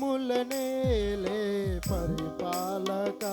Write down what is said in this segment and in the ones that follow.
జగములనేలే పరిపాలక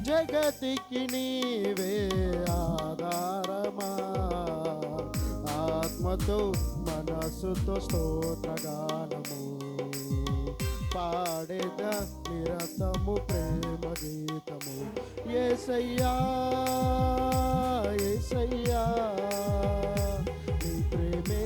జగతికి నీవే ఆధారమా ఆత్మతో మనసుతో స్తోత్రగానము పాడేద? నిరతము ప్రేమ గీతము. ఏసయ్యా ఏసయ్యా నీ ప్రేమే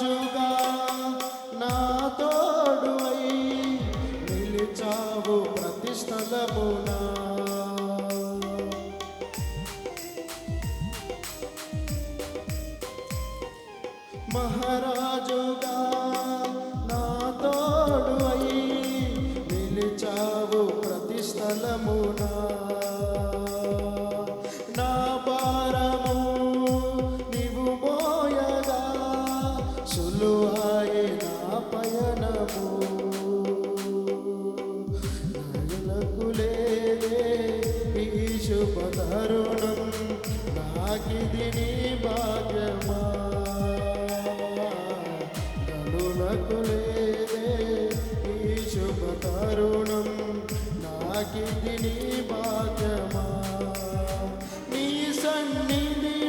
నిలిచావు బ్రతుకులేదే. ఈ శుభ తరుణం నాకిది నీ భాగ్యమా. నలులకు లేదే. ఈ శుభ తరుణం నాకిది నీ భాగ్యమా. నీ సన్నిధి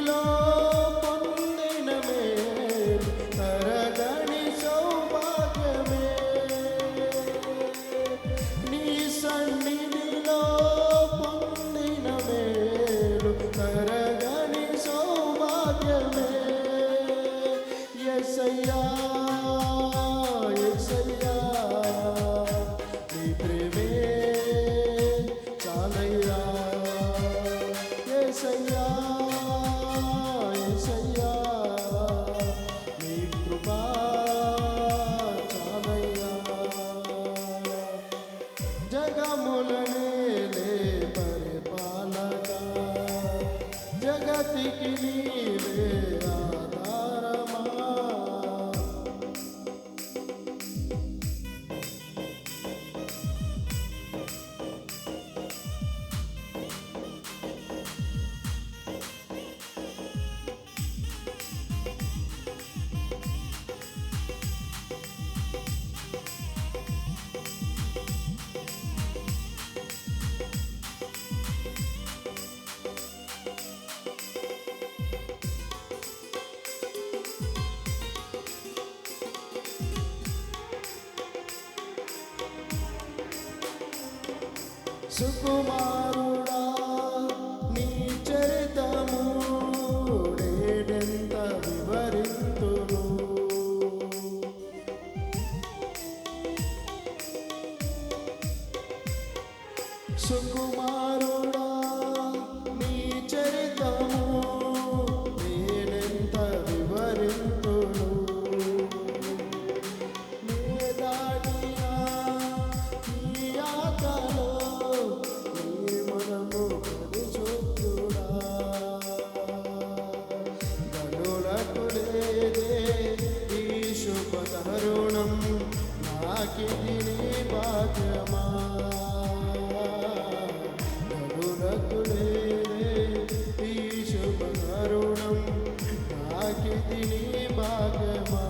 Thank you. సుకుమారుడా నీ చరితము నేనెంత వివరింతును? సుకుమారుడా కరుణం నాకిదినే భాగ్యమా కరుణకులే ఈ శుభ కరుణం నాకిదినే భాగ్యమా